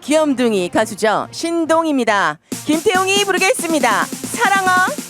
귀염둥이 가수죠. 신동입니다. 김태웅이 부르겠습니다. 사랑아.